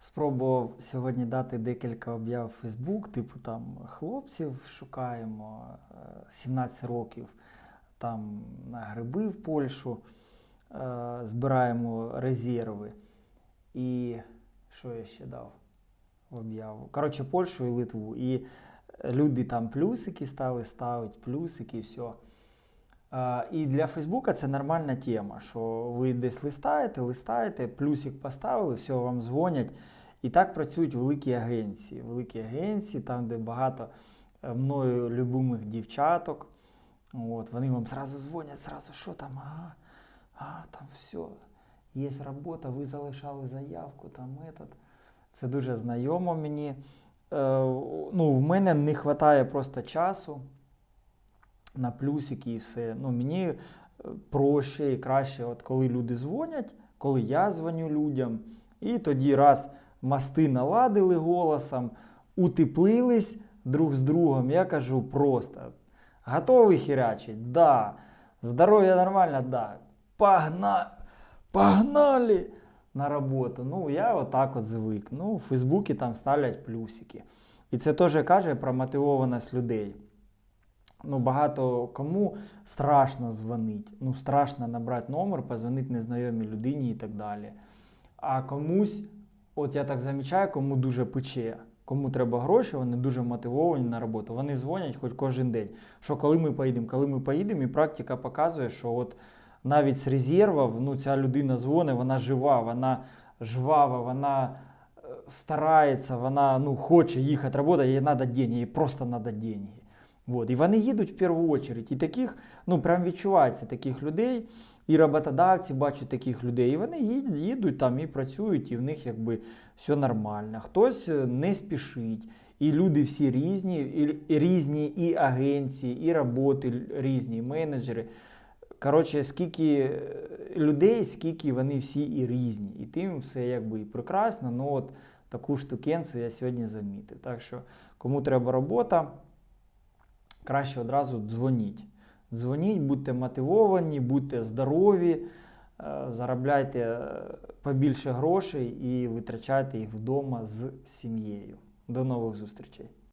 спробував сьогодні дати декілька об'яв в Facebook, типу там хлопців шукаємо е, 17 років, там на гриби в Польщу, е, збираємо резерви. І що я ще дав в об'яву? Коротше, Польщу і Литву. І люди там плюсики стали ставити, плюсики, і все. І для Фейсбука це нормальна тема, що ви десь листаєте, листаєте, плюсик поставили, все, вам дзвонять. І так працюють великі агенції. Великі агенції, там, де багато е, мною любимих дівчаток. От, вони вам зразу дзвонять, зразу, що там, ага, а, там все, є робота, ви залишали заявку, там этот. Це дуже знайомо мені. Е, ну, в мене не вистачає просто часу на плюсики і все. Ну, мені е, проще і краще, от коли люди дзвонять, коли я дзвоню людям, і тоді раз мости наладили голосом, утеплились друг з другом, я кажу просто: готовий херячить? Да. Здоров'я нормально? Да. Погна... Погнали! на роботу. Ну, я отак от звик. Ну, в Фейсбуці там ставлять плюсики. І це теж каже про мотивованість людей. Ну, багато кому страшно дзвонити. Ну, страшно набрати номер, позвонити незнайомій людині і так далі. А комусь, от я так замічаю, кому дуже пече, кому треба гроші, вони дуже мотивовані на роботу. Вони дзвонять хоч кожен день. Що коли ми поїдемо, коли ми поїдемо, і практика показує, що от навіть з резервів ну, ця людина дзвонить, вона жива, вона жвава, вона е, старається, вона ну, хоче їхати працювати, їй треба деньги, їй просто треба деньги. Вот. І вони їдуть в першу чергу. І таких, ну прям відчувається таких людей. І роботодавці бачать таких людей, і вони їдуть, там і працюють, і в них якби все нормально. Хтось е, не спішить. І люди всі різні, і, різні і агенції, і роботи різні, і менеджери. Коротше, скільки е, людей, скільки вони всі і різні. І тим все якби і прекрасно. Ну от таку штукенцію я сьогодні замітив. Так що, кому треба робота, краще одразу дзвоніть. Дзвоніть, будьте мотивовані, будьте здорові, е, заробляйте е, побільше грошей і витрачайте їх вдома з сім'єю. До нових зустрічей!